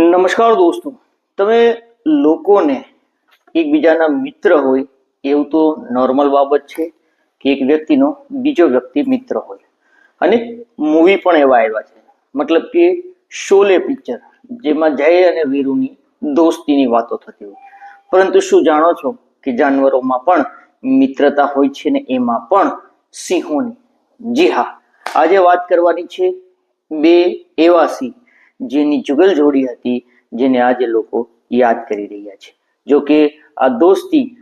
નમસ્કાર દોસ્તો. તમે લોકોને એકબીજાના મિત્ર હોય, એવું તો નોર્મલ બાબત છે કે એક વ્યક્તિનો બીજો વ્યક્તિ મિત્ર હોય. અને મૂવી પણ એવા આવ્યા છે. મતલબ કે શોલે પિક્ચર, જેમાં જય અને વીરુની દોસ્તીની વાતો થતી હોય. પરંતુ શું જાણો છો કે જાનવરોમાં પણ મિત્રતા હોય છે ને એમાં પણ સિંહોની? જી હા. આજે વાત કરવાની છે બે એવા સિંહ જેની જુગલ જોડી હતી, જેને આજે લોકો યાદ કરી રહ્યા છે. જો કે આ દોસ્તી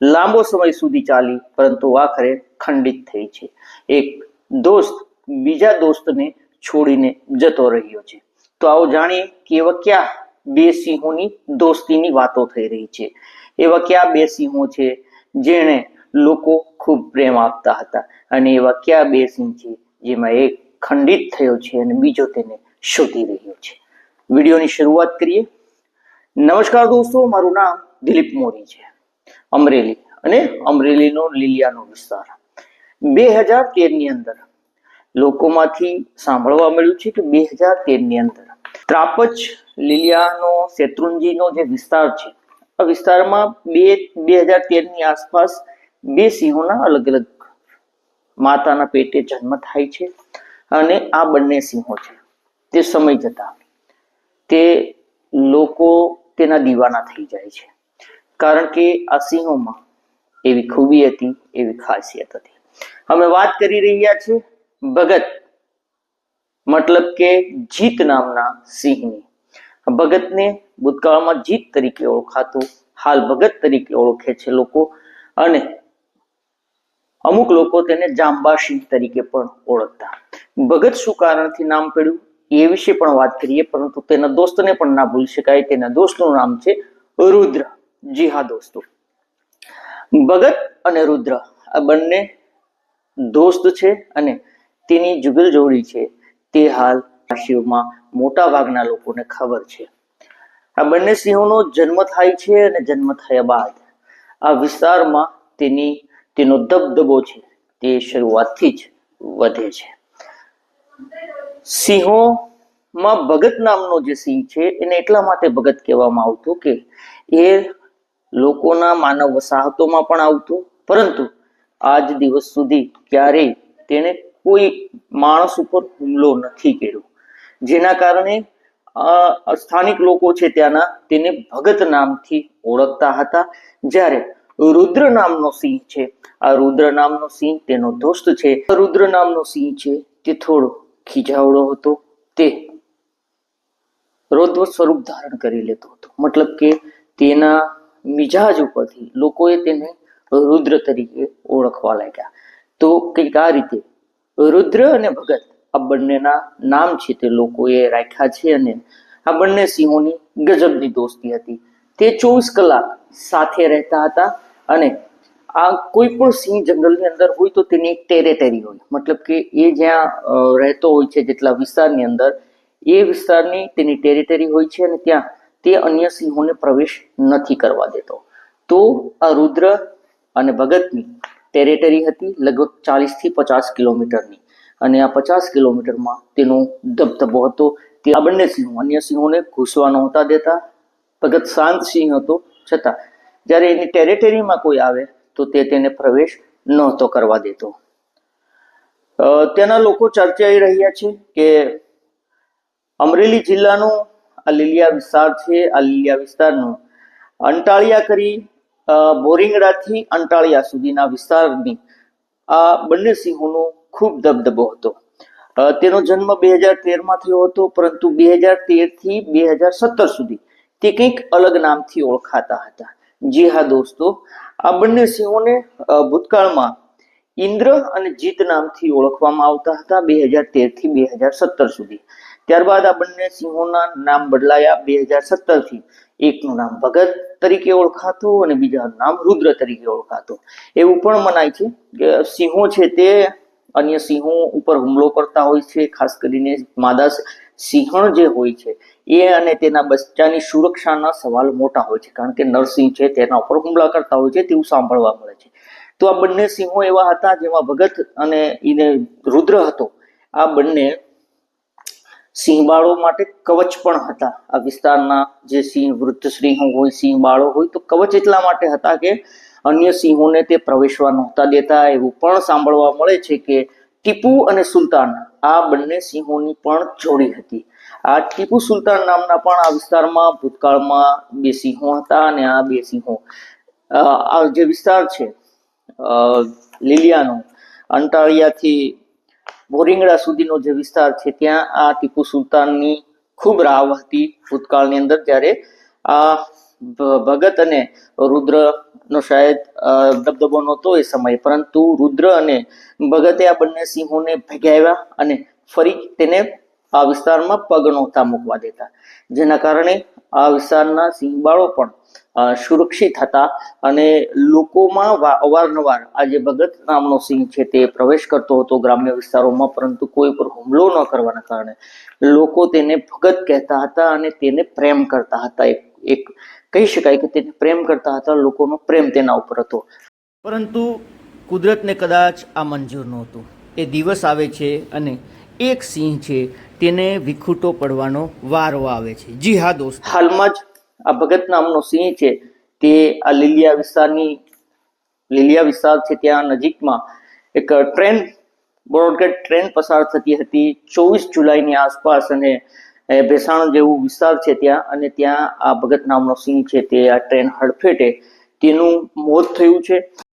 લાંબો સમય સુધી ચાલી, પરંતુ આખરે ખંડિત થઈ છે. એક દોસ્ત બીજા દોસ્તને છોડીને જતો રહ્યો છે. તો આવો જાણીએ કે એવા કયા બે સિંહોની દોસ્તીની વાતો થઈ રહી છે. એવા કયા બે સિંહો છે જેણે લોકો ખૂબ પ્રેમ આપતા હતા? અને એવા કયા બે સિંહ છે જેમાં એક ખંડિત થયો છે અને બીજો તેને શોધી રહ્યો છે. વિડીયોની શરૂઆત કરીએ. નમસ્કાર દોસ્તો, મારું નામ દિલીપ મોરી છે. અમરેલી અને અમરેલીનો લીલિયાનો વિસ્તાર. બે હજાર તેરની અંદર લોકોમાંથી સાંભળવા મળ્યું છે કે બે હજાર તેરની અંદર ત્રાપચ લીલિયાનો શેત્રુંજીનો જે વિસ્તાર છે, આ વિસ્તારમાં બે બે હજાર તેરની આસપાસ બે સિંહોના અલગ અલગ માતાના પેટે જન્મ થાય છે અને આ બંને સિંહો છે. તે સમય જતા તે લોકો તેના દીવાના થઈ જાય છે. કારણ કે આ સિંહોમાં એવી ખૂબી હતી, એવી ખાસિયત હતી. અમે વાત કરી રહ્યા છીએ ભગત, મતલબ કે જીત નામના સિંહની. ભગતને ભૂતકાળમાં જીત તરીકે ઓળખાતું, હાલ ભગત તરીકે ઓળખે છે લોકો અને અમુક લોકો તેને જાંબા સિંહ તરીકે પણ ઓળખતા. ભગત શું કારણથી નામ પડ્યું? એ વિશે પણ વાત કરીએ, પરંતુ તેના દોસ્તને પણ ના ભૂલી શકાય. તેના દોસ્તનું નામ છે રુદ્ર. જી હા, દોસ્તો. ભગત અને રુદ્ર, આ બંને દોસ્ત છે અને તેની જુગલ જોડી છે. તે હાલ શિવમાં મોટા ભાગના લોકોને ખબર છે. આ બંને સિંહોનો જન્મ થાય છે અને જન્મ થયા બાદ આ વિસ્તારમાં તેની, તેનો દબદબો છે. તે શરૂઆતથી જ વધે છે. સિંહોમાં ભગત નામનો જે સિંહ છે, એને એટલા માટે ભગત કહેવામાં આવતો કે એ લોકોના માનવ વસાહતોમાં પણ આવતું, પરંતુ આજ દિવસ સુધી ક્યારેય તેણે કોઈ માણસ ઉપર હુમલો નથી કર્યો. જેના કારણે સ્થાનિક લોકો છે ત્યાંના તેને ભગત નામથી ઓળખતા હતા. જ્યારે રુદ્ર નામનો સિંહ છે, આ રુદ્ર નામનો સિંહ તેનો દોસ્ત છે. રુદ્ર નામનો સિંહ છે, તે થોડો ખીજાવડો હતો. તે રૌદ્ર સ્વરૂપ ધારણ કરી લેતો હતો. મતલબ કે તેના મિજાજ ઉપરથી લોકોએ તેને રુદ્ર તરીકે ઓળખવા લાગ્યા. તો કંઈક આ રીતે રુદ્ર અને ભગત આ બંનેના નામ છે તે લોકોએ રાખ્યા છે અને આ બંને સિંહોની ગજબની દોસ્તી હતી. તે ચોવીસ કલાક સાથે રહેતા હતા અને આ કોઈ પણ સિંહ જંગલની અંદર હોય તો તેની ટેરેટરી હોય. મતલબ કે એ જ્યાં રહેતો હોય છે, જેટલા વિસ્તારની અંદર એ વિસ્તારની તેની ટેરેટરી હોય છે અને ત્યાં તે અન્ય સિંહોને પ્રવેશ નથી કરવા દેતો. તો આ રુદ્ર અને ભગતની ટેરેટરી હતી લગભગ ચાલીસથી પચાસ કિલોમીટરની. અને આ પચાસ કિલોમીટરમાં તેનો દબદબો હતો. તે આ બંને સિંહો, અન્ય સિંહોને ઘૂસવા નહોતા દેતા. ભગત શાંત સિંહ હતો. છતાં જ્યારે એની ટેરેટરીમાં કોઈ આવે તો તે તેને પ્રવેશ નહોતો કરવા દેતો. તેના લોકો ચર્ચાઈ રહ્યા છે કે અમરેલી જિલ્લાનું આ લીલિયા વિસ્તાર છે, આ લીલિયા વિસ્તારનું. અંટાળિયા કરી બોરિંગડાથી અંટાળિયા સુધીના વિસ્તારની આ બંને સિંહોનો ખૂબ દબદબો હતો. તેનો જન્મ બે હજાર તેરમાં થયો હતો, પરંતુ બે હજાર તેરથી બે હજાર સત્તર સુધી તે કંઈક અલગ નામથી ઓળખાતા હતા. જી હા, દોસ્તો, આ બંને સિંહોને ભૂતકાળમાં ઇન્દ્ર અને જીત નામથી ઓળખવામાં આવતા હતા બે હજાર તેરથી બે હજાર સત્તર સુધી. ત્યારબાદ આ બંને સિંહોના નામ બદલાયા બે હજાર સત્તરથી એકનું નામ ભગત તરીકે ઓળખાતું અને બીજાનું નામ રુદ્ર તરીકે ઓળખાતું. એવું પણ મનાય છે કે સિંહો છે તે અન્ય સિંહો ઉપર હુમલો કરતા હોય છે, ખાસ કરીને માદા સિંહણ જે હોય છે, એ અને તેના બચ્ચાની સુરક્ષાના સવાલ મોટા હોય છે. કારણ કે નરસિંહ છે તેના ઉપર હુમલા કરતા હોય છે તેવું સાંભળવા મળે છે. તો આ બંને સિંહો એવા હતા જેમાં ભગત અને એને રુદ્ર હતો. આ બંને સિંહબાળો માટે કવચ પણ હતા. આ વિસ્તારના જે સિંહ, વૃદ્ધ સિંહો હોય, સિંહબાળો હોય, તો કવચ એટલા માટે હતા કે અન્ય સિંહોને તે પ્રવેશવા નહોતા દેતા. એવું પણ સાંભળવા મળે છે કે ટીપુ અને સુલતાન આ બંને સિંહોની પણ જોડી હતી. આ ટીપુ સુલતાન નામના પણ આ વિસ્તારમાં ભૂતકાળમાં બે સિંહો હતા અને આ બે સિંહો આ જે વિસ્તાર છે લીલિયાનો, અંટાળિયાથી બોરિંગડા સુધીનો જે વિસ્તાર છે, ત્યાં આ ટીપુ સુલતાનની ખૂબ રાવ હતી ભૂતકાળની અંદર, જ્યારે આ ભગત અને રુદ્રનો શાયદ દબદબો નહોતો એ સમયે. પરંતુ રુદ્ર અને ભગતે આ બંને સિંહોને ભગાવ્યા અને ફરી તેને આ વિસ્તારમાં પગ નહોતા મૂકવા દેતા. જેના કારણે આ વિસ્તારના સિંહબાળો પણ સુરક્ષિત હતા અને લોકોમાં અવારનવાર આ જે ભગત નામનો સિંહ છે તે પ્રવેશ કરતો હતો ગ્રામ્ય વિસ્તારોમાં, પરંતુ કોઈ પર હુમલો ન કરવાના કારણે લોકો તેને ભગત કહેતા હતા અને તેને પ્રેમ કરતા હતા. એક એક, કહી શકાય કે તેને પ્રેમ કરતા હતા, લોકોનો પ્રેમ તેના ઉપર હતો. પરંતુ કુદરતને કદાચ આ મંજૂર નહોતું. એ દિવસ આવે છે અને એક સિંહ છે, તેને વિખૂટો પડવાનો વારો આવે છે. જી હા, દોસ્ત. હાલમાં જ આ ભગત નામનો સિંહ છે, તે આ લીલિયા વિસ્તારની, લીલિયા વિસ્તાર છે ત્યાં નજીકમાં એક ટ્રેન બ્રોડગેટ ટ્રેન પસાર થતી હતી ચોવીસ જુલાઈની આસપાસ અને ભેસાણ જેવું વિસ્તાર છે ત્યાં અને ત્યાં આ ભગત નામનો સિંહ છે તે આ ટ્રેન હડફેટે તેનું મોત થયું છે.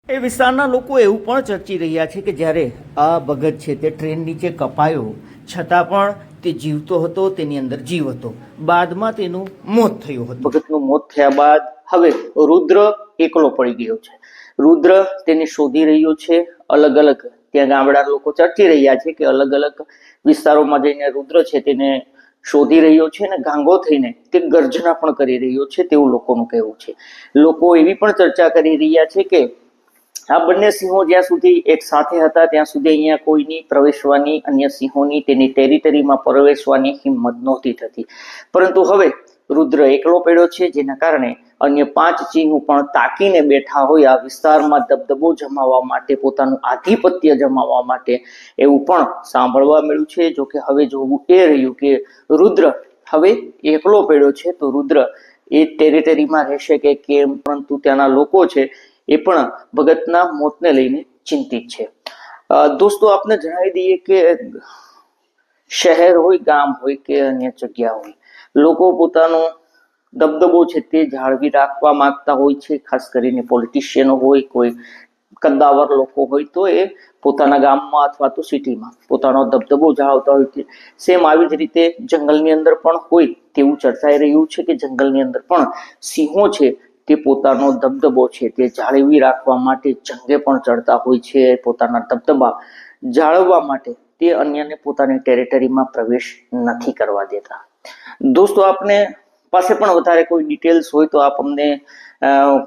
એ વિસ્તારના લોકો એવું પણ ચર્ચી રહ્યા છે કે જ્યારે આ ભગત છે તે ટ્રેન નીચે કપાયો, છતાં પણ તે જીવતો હતો, તેની અંદર જીવ હતો. બાદમાં તેનું મોત થયું હતું. ભગતનું મોત થયા બાદ હવે રુદ્ર એકલો પડી ગયો છે. રુદ્ર તેને શોધી રહ્યો છે, અલગ અલગ ત્યાં ગામડા લોકો ચર્ચી રહ્યા છે કે અલગ અલગ વિસ્તારોમાં જઈને રુદ્ર છે તેને શોધી રહ્યો છે અને ગાંગો થઈને તે ગર્જના પણ કરી રહ્યો છે તેવું લોકોનું કહેવું છે. લોકો એવી પણ ચર્ચા કરી રહ્યા છે કે આ બંને સિંહો જ્યાં સુધી એક સાથે હતા, ત્યાં સુધી અહીંયા કોઈની પ્રવેશવાની અન્ય સિંહોની તેની ટેરિટરીમાં પ્રવેશવાની હિંમત નહોતી થતી. પરંતુ હવે રુદ્ર એકલો પડ્યો છે, જેના કારણે અન્ય પાંચ સિંહો પણ તાકીને બેઠા હોય આ વિસ્તારમાં દબદબો જમાવવા માટે, પોતાનું આધિપત્ય જમાવવા માટે એવું પણ સાંભળવા મળ્યું છે. જો કે હવે જોવું એ રહ્યું કે રુદ્ર હવે એકલો પડ્યો છે, તો રુદ્ર એ ટેરિટરીમાં રહેશે કે કેમ? પરંતુ ત્યાંના લોકો છે એ પણ ભગતના મોતને લઈને ચિંતિત છે. દોસ્તો, આપને જણાવી દઈએ કે શહેર હોય, ગામ હોય કે અન્ય જગ્યા હોય, લોકો પોતાનો દબદબો છે તે જાળવી રાખવા માંગતા હોય છે. ખાસ કરીને પોલિટિશિયનો હોય, કોઈ કદ્દાવર લોકો હોય, તો એ પોતાના ગામમાં અથવા તો સિટીમાં પોતાનો દબદબો જાળવતા હોય છે. સેમ આવી જ રીતે જંગલની અંદર પણ હોય તેવું ચર્ચાઈ રહ્યું છે કે જંગલની અંદર પણ સિંહો છે તે પોતાનો દબદબો છે. તે જાળવી રાખવા માટે જંગે પણ ચડતા હોય છે. પોતાના દબદબા જાળવવા માટે તે અન્યને પોતાની ટેરિટરીમાં પ્રવેશ નથી કરવા દેતા. દોસ્તો, આપને પાસે પણ વધારે કોઈ ડિટેલ્સ હોય તો આપ અમને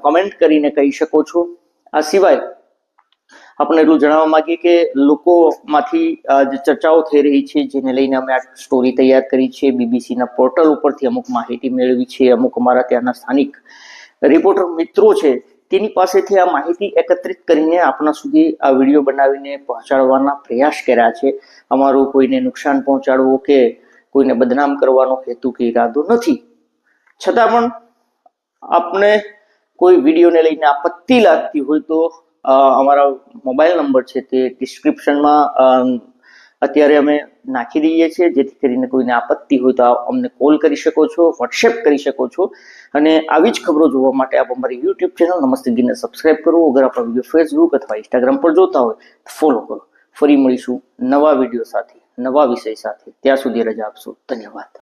કમેન્ટ કરીને કહી શકો છો. આ સિવાય આપણે એટલું જણાવવા માંગીએ કે લોકોમાંથી જે ચર્ચાઓ થઈ રહી છે, જેને લઈને અમે આ સ્ટોરી તૈયાર કરી છે. બીબીસીના પોર્ટલ ઉપરથી અમુક માહિતી મેળવી છે. અમુક અમારા ત્યાંના સ્થાનિક રિપોર્ટર મિત્રો છે, તેની પાસેથી આ માહિતી એકત્રિત કરીને આપણા સુધી આ વીડિયો બનાવીને પહોંચાડવાના પ્રયાસ કર્યા છે. અમારું કોઈને નુકસાન પહોંચાડવું કે કોઈને બદનામ કરવાનો હેતુ કે ઈરાદો નથી. છતાં પણ આપને કોઈ વિડીયોને લઈને આપત્તિ લાગતી હોય તો અમારા મોબાઈલ નંબર છે તે ડિસ્ક્રિપ્શનમાં અત્યારે અમે નાખી દઈએ છીએ. જેથી કરીને કોઈને આપત્તિ હોય તો અમને કોલ કરી શકો છો, વોટ્સએપ કરી શકો છો. અને આવી જ ખબરો જોવા માટે આપ અમારી યુટ્યુબ ચેનલ નમસ્તે ગીને સબસ્ક્રાઇબ કરો. અગર આપણો વીડિયો ફેસબુક અથવા ઇન્સ્ટાગ્રામ પર જોતા હોય તો ફોલો કરો. ફરી મળીશું નવા વીડિયો સાથે, નવા વિષય સાથે. ત્યાં સુધી રજા આપશો. ધન્યવાદ.